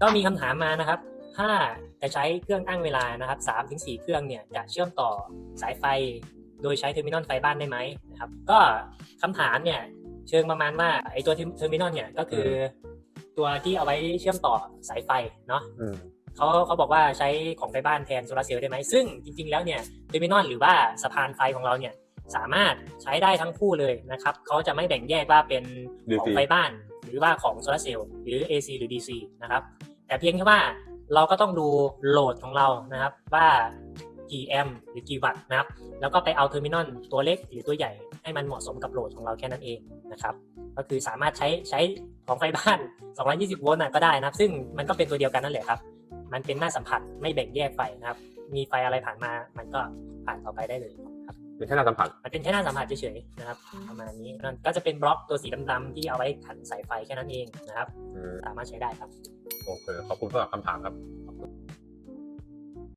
ก็มีคำถามมานะครับ ถ้าจะใช้เครื่องตั้งเวลานะครับสามถึงสี่เครื่องเนี่ยจะเชื่อมต่อสายไฟ โดยใช้เทอร์มินอลไฟบ้านได้ไหมนะครับ ก็คำถามเนี่ยเชิงประมาณว่าไอ้ตัวเทอร์มินอลเนี่ยก็คืออตัวที่เอาไว้เชื่อมต่อสายไฟเนาะอืมเขาเขาบอกว่าใช้ของไฟบ้านแทนโซลาร์เซลล์ได้ไหมซึ่งจริง ๆ แล้วเนี่ยเทอร์มินอลหรือว่าสะพานไฟของเราเนี่ยสามารถใช้ได้ทั้งคู่เลยนะครับเขาจะไม่แบ่งแยกว่าเป็นของ DC ไฟบ้าน หรือว่าของโซลาร์เซลล์หรือ AC หรือ DC นะครับ แต่เพียงแค่ว่าเราก็ต้องดูโหลดของเรานะครับว่ากี่แอมป์หรือกี่วัตต์นะครับ แล้วก็ไปเอาเทอร์มินอลตัวเล็กหรือตัวใหญ่ให้มันเหมาะสมกับโหลดของเราแค่นั้นเองนะครับ ก็คือสามารถใช้ใช้ของไฟบ้าน 220 โวลต์น่ะก็ได้นะครับ ซึ่งมันก็เป็นตัวเดียวกันนั่นแหละครับ มันเป็นหน้าสัมผัสไม่แบ่งแยกไฟนะครับ มีไฟอะไรผ่านมา มันก็ผ่านต่อไปได้เลย เป็นแค่หน้าสัมผัสมันเป็นแค่หน้าสัมผัสเฉยๆนะครับประมาณนี้นั่นก็จะเป็นบล็อกตัวสีดำๆที่เอาไว้ขันสายไฟแค่นั้นเองนะครับอืมสามารถใช้ได้ครับโอเคขอบคุณสำหรับคำถามครับ